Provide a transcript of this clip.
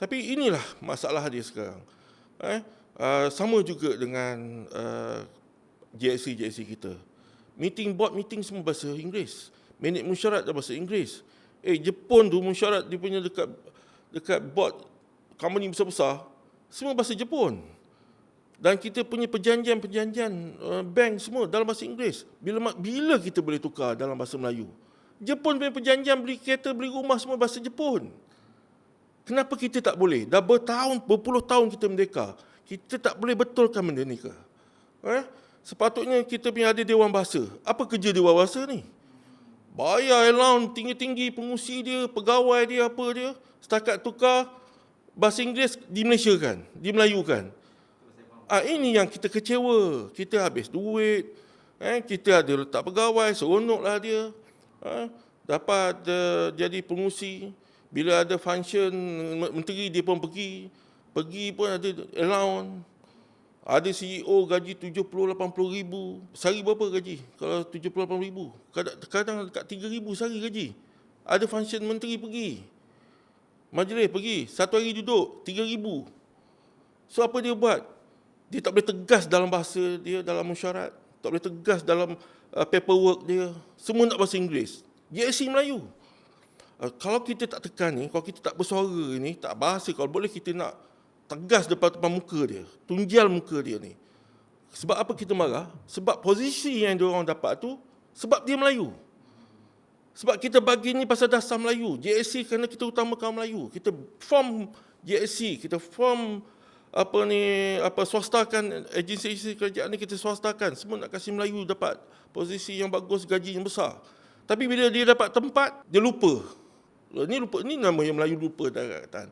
Tapi inilah masalah dia sekarang. Eh, uh, sama juga dengan uh, JSC-JSC kita. Meeting board meeting semua bahasa Inggeris. Minit mesyuarat dah bahasa Inggeris. Eh Jepun tu mesyuarat dia punya dekat dekat board company besar-besar semua bahasa Jepun. Dan kita punya perjanjian-perjanjian uh, bank semua dalam bahasa Inggeris. Bila bila kita boleh tukar dalam bahasa Melayu? Jepun punya perjanjian beli kereta, beli rumah semua bahasa Jepun. Kenapa kita tak boleh? Dah bertahun, berpuluh tahun kita merdeka. Kita tak boleh betulkan benda ni ke? Eh? Sepatutnya kita punya ada Dewan Bahasa. Apa kerja Dewan Bahasa ni? Bayar allowance tinggi-tinggi pengusi dia, pegawai dia, apa dia. Setakat tukar bahasa Inggeris di Malaysia kan, di Melayu kan. Ah, ini yang kita kecewa. Kita habis duit. Eh, kita ada letak pegawai, seronoklah dia. Eh, dapat uh, jadi pengusi. Bila ada function menteri dia pun pergi. Pergi pun ada allowance. Ada CEO gaji 70-80 ribu. Sehari berapa gaji? Kalau 70-80 ribu. Kadang, kadang dekat 3 ribu sehari gaji. Ada function menteri pergi. Majlis pergi. Satu hari duduk. 3 ribu. So apa dia buat? Dia tak boleh tegas dalam bahasa dia, dalam mesyuarat. Tak boleh tegas dalam uh, paperwork dia. Semua nak bahasa Inggeris. JSC Melayu. Uh, kalau kita tak tekan ni, kalau kita tak bersuara ni, tak bahasa, kalau boleh kita nak tegas depan depan muka dia, tunjal muka dia ni. Sebab apa kita marah? Sebab posisi yang dia orang dapat tu sebab dia Melayu. Sebab kita bagi ni pasal dasar Melayu. JSC kerana kita utamakan Melayu. Kita form JSC, kita form apa ni apa swastakan agensi-agensi kerajaan ni kita swastakan semua nak kasih Melayu dapat posisi yang bagus gaji yang besar tapi bila dia dapat tempat dia lupa ni lupa ni nama yang Melayu lupa daratan